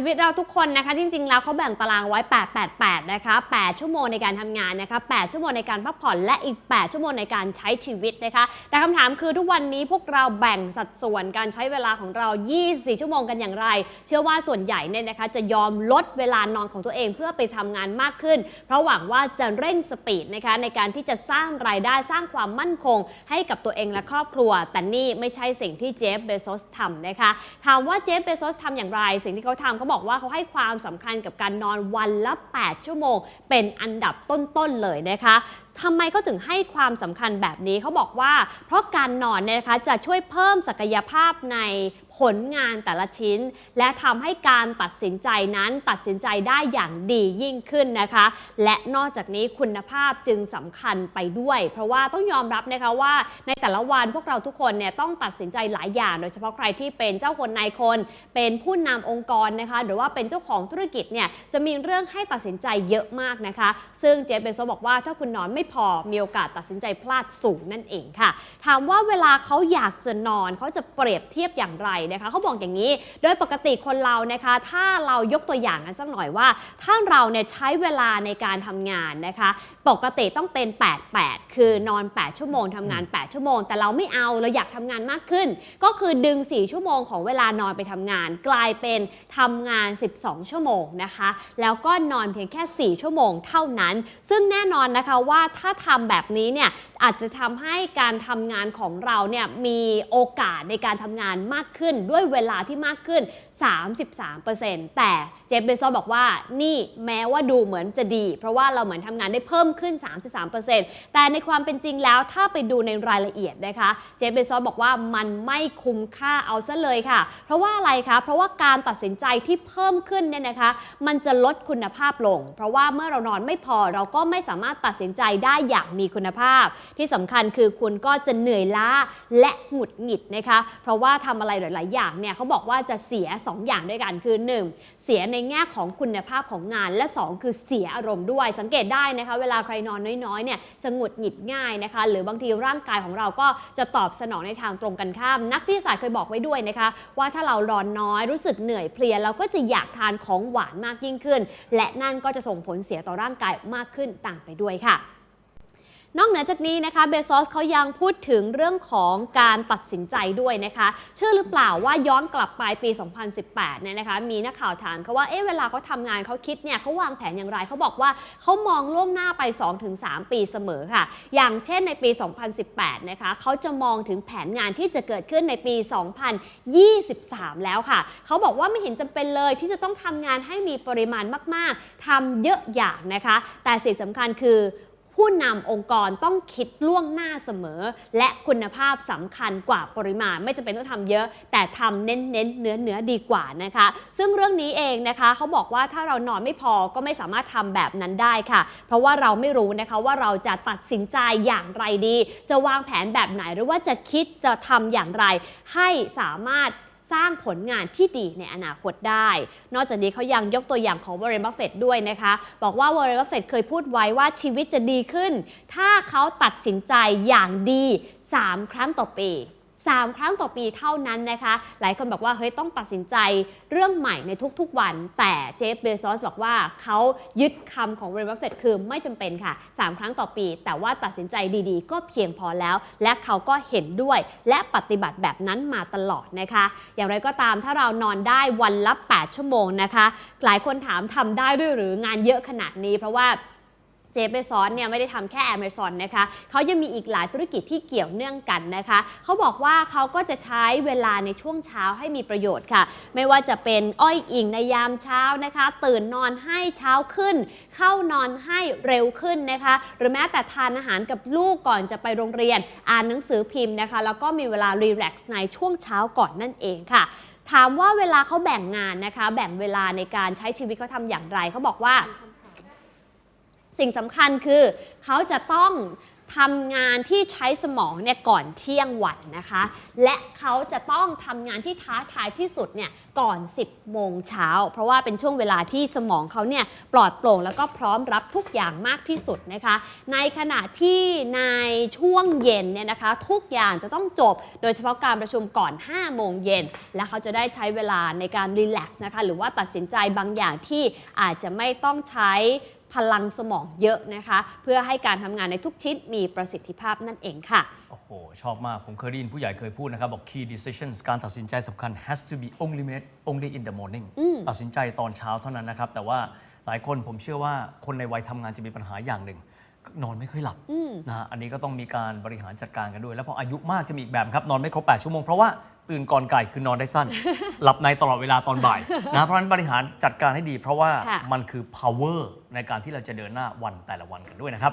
ชีวิตเราทุกคนนะคะ จริง ๆ แล้วเขาแบ่งตารางไว้ 888 นะคะ 8 ชั่วโมงในการทำงานนะคะ 8 ชั่วโมงในการพักผ่อนและอีก 8 ชั่วโมงในการใช้ชีวิตนะคะ แต่คำถามคือทุกวันนี้พวกเราแบ่งสัดส่วนการใช้เวลาของเรา 24 ชั่วโมงกันอย่างไร เชื่อว่าส่วนใหญ่เนี่ยนะคะจะยอมลดเวลานอนของตัวเองเพื่อไปทำงานมากขึ้น เพราะหวังว่าจะเร่งสปีดนะคะในการที่จะสร้างรายได้สร้างความมั่นคง ให้กับตัวเองและครอบครัว แต่นี่ไม่ใช่สิ่งที่เจฟเบโซสทำนะคะถามว่าเจฟเบโซสทำอย่างไร สิ่งที่เขาทำเขาบอกว่าเขาให้ความสำคัญกับการนอนวันละ 8 ชั่วโมง เป็นอันดับต้นๆเลยนะคะ ทำไมเขาถึงให้ความสำคัญแบบนี้เขาบอกว่า เพราะการนอนเนี่ยนะคะจะช่วยเพิ่มศักยภาพในผลงานแต่ละชิ้น และทำให้การตัดสินใจนั้นตัดสินใจได้อย่างดียิ่งขึ้นนะคะ และนอกจากนี้คุณภาพจึงสำคัญไปด้วย เพราะว่าต้องยอมรับนะคะว่าในแต่ละวันพวกเราทุกคนเนี่ยต้องตัดสินใจหลายอย่าง โดยเฉพาะใครที่เป็นเจ้าคนนายคน เป็นผู้นำองค์กรนะคะ หรือว่าเป็นเจ้าของธุรกิจเนี่ยจะมีเรื่องให้ตัดสินใจเยอะมากนะคะ ซึ่งเจฟเบโซบอกว่าถ้าคุณนอนไม่พอมีโอกาสตัดสินใจพลาดสูงนั่นเองค่ะ ถามว่าเวลาเขาอยากจะนอนเขาจะเปรียบเทียบอย่างไรนะคะเขาบอกอย่างนี้ โดยปกติคนเรานะคะ ถ้าเรายกตัวอย่างกันสักหน่อยว่า ถ้าเราเนี่ยใช้เวลาในการทำงานนะคะ ปกติต้องเป็น 8-8 คือนอน 8 ชั่วโมงทำงาน 8 ชั่วโมง แต่เราไม่เอาเราอยากทำงานมากขึ้น ก็คือดึง 4 ชั่วโมงของเวลานอนไปทำงาน กลายเป็นทำงาน 12 ชั่วโมงนะคะ แล้วก็นอนเพียงแค่ 4 ชั่วโมงเท่านั้น ซึ่งแน่นอนนะคะว่าถ้าทำแบบนี้เนี่ยอาจจะทำให้การทำงานของเราเนี่ยมีโอกาสในการทำงานมากขึ้นด้วยเวลาที่มากขึ้น 33%แต่เจฟเบโซบอกว่านี่แม้ว่าดูเหมือนจะดี เพราะว่าเราเหมือนทำงานได้เพิ่มขึ้น 33%แต่ในความเป็นจริงแล้วถ้าไปดูในรายละเอียดนะคะเจฟเบโซบอกว่ามันไม่คุ้มค่าเอาซะเลยค่ะ เพราะว่าอะไรคะ เพราะว่าการตัดสินใจที่เพิ่มขึ้นเนี่ยนะคะ มันจะลดคุณภาพลง เพราะว่าเมื่อเรานอนไม่พอเราก็ไม่สามารถตัดสินใจได้อย่างมีคุณภาพที่สำคัญคือคุณก็จะเหนื่อยล้าและหงุดหงิดนะคะ เพราะว่าทำอะไรหลาย ๆ อย่างเนี่ยเขาบอกว่าจะเสีย 2 อย่างด้วยกันคือ 1. เสียในแง่ของคุณภาพของงาน และ 2 คือเสียอารมณ์ด้วยสังเกตได้นะคะ เวลาใครนอนน้อยๆเนี่ยจะหงุดหงิดง่ายนะคะ หรือบางทีร่างกายของเราก็จะตอบสนองในทางตรงกันข้าม นักวิทยาศาสตร์เคยบอกไว้ด้วยนะคะ ว่าถ้าเรานอนน้อยรู้สึกเหนื่อยเพลียเราก็จะอยากทานของหวานมากยิ่งขึ้น และนั่นก็จะส่งผลเสียต่อร่างกายมากขึ้นตามไปด้วยค่ะ นอกเหนือจากนี้นะคะเบซอสเขายังพูดถึงเรื่องของการตัดสินใจด้วยนะคะ เชื่อหรือเปล่าว่าย้อนกลับไปปี 2018 เนี่ยนะคะ มีนักข่าวถามเขาว่าเอ๊ะเวลาเขาทำงานเขาคิดเนี่ยเขาวางแผนอย่างไรเขาบอกว่าเขามองล่วงหน้าไป 2-3 ปีเสมอค่ะ อย่างเช่นในปี 2018 นะคะเขาจะมองถึงแผนงานที่จะเกิดขึ้นในปี 2023 แล้วค่ะเขาบอกว่าไม่เห็นจำเป็นเลยที่จะต้องทำงานให้มีปริมาณมาก ๆทำเยอะอย่างนะคะ แต่สิ่งสำคัญคือ ผู้นำองค์กรต้องคิดล่วงหน้าเสมอ และคุณภาพสำคัญกว่าปริมาณ ไม่จำเป็นต้องทำเยอะ แต่ทำเน้นเน้นเนื้อเนื้อดีกว่านะคะ ซึ่งเรื่องนี้เองนะคะเขาบอกว่าถ้าเรานอนไม่พอก็ไม่สามารถทำแบบนั้นได้ค่ะ เพราะว่าเราไม่รู้นะคะว่าเราจะตัดสินใจอย่างไรดี จะวางแผนแบบไหนหรือว่าจะคิดจะทำอย่างไร ให้สามารถ สร้างผลงานที่ดีในอนาคตได้ นอกจากนี้เขายังยกตัวอย่างของวอร์เรนบัฟเฟตด้วยนะคะ บอกว่าวอร์เรนบัฟเฟตเคยพูดไว้ว่าชีวิตจะดีขึ้น ถ้าเขาตัดสินใจอย่างดี 3 ครั้งต่อปี 3 ครั้งต่อปีเท่านั้นนะคะ หลายคนบอกว่าเฮ้ยต้องตัดสินใจเรื่องใหม่ในทุกๆวัน แต่เจฟเบซอสบอกว่าเขายึดคำของเรนบัฟเฟตคือไม่จำเป็นค่ะ 3 ครั้งต่อปี แต่ว่าตัดสินใจดีๆ ก็เพียงพอแล้ว และเขาก็เห็นด้วย และปฏิบัติแบบนั้นมาตลอดนะคะ อย่างไรก็ตามถ้าเรานอนได้วันละ 8 ชั่วโมงนะคะ หลายคนถามทำได้ด้วยหรืองานเยอะขนาดนี้เพราะว่า เจฟเบซอสเนี่ยไม่ได้ทำแค่ Amazon นะคะเขายังมีอีกหลายธุรกิจที่เกี่ยวเนื่องกันนะคะเขาบอกว่าเขาก็จะใช้เวลาในช่วงเช้าให้มีประโยชน์ค่ะ ไม่ว่าจะเป็นอ้อยอิงในยามเช้านะคะ ตื่นนอนให้เช้าขึ้น เข้านอนให้เร็วขึ้นนะคะ หรือแม้แต่ทานอาหารกับลูกก่อนจะไปโรงเรียน อ่านหนังสือพิมพ์นะคะ แล้วก็มีเวลารีแลกซ์ในช่วงเช้าก่อนนั่นเองค่ะถามว่าเวลาเขาแบ่งงานนะคะ แบ่งเวลาในการใช้ชีวิตเขาทำอย่างไรเขาบอกว่า สิ่งสำคัญคือเขาจะต้องทำงานที่ใช้สมองเนี่ยก่อนเที่ยงวันนะคะ และเขาจะต้องทำงานที่ท้าทายที่สุดเนี่ยก่อน 10 โมงเช้า เพราะว่าเป็นช่วงเวลาที่สมองเขาเนี่ยปลอดโปร่งแล้วก็พร้อมรับทุกอย่างมากที่สุดนะคะ ในขณะที่ในช่วงเย็นเนี่ยนะคะ ทุกอย่างจะต้องจบ โดยเฉพาะการประชุมก่อน 5 โมงเย็น และเขาจะได้ใช้เวลาในการรีแลกซ์นะคะ หรือว่าตัดสินใจบางอย่างที่อาจจะไม่ต้องใช้ พลังสมองเยอะนะคะ เพื่อให้การทำงานในทุกชิ้นมีประสิทธิภาพนั่นเองค่ะ โอ้โห ชอบมาก ผมเคยได้ยินผู้ใหญ่เคยพูดนะครับ บอก key decisions การตัดสินใจสำคัญ has to be only made only in the morning ตัดสินใจตอนเช้าเท่านั้นนะครับ แต่ว่าหลายคนผมเชื่อว่าคนในวัยทำงานจะมีปัญหาอย่างหนึ่ง นอนไม่ค่อยหลับนะฮะอันนี้ก็ต้องมีการบริหารจัดการกันด้วย แล้วพออายุมากจะมีอีกแบบครับนอนไม่ครบ8ชั่วโมงเพราะว่า ตื่นก่อนไก่คือนอนได้สั้น หลับในตลอดเวลาตอนบ่ายนะเพราะฉะนั้นบริหารจัดการให้ดี เพราะว่าค่ะมันคือ power ในการที่เราจะเดินหน้าวันแต่ละวันกันด้วยนะครับ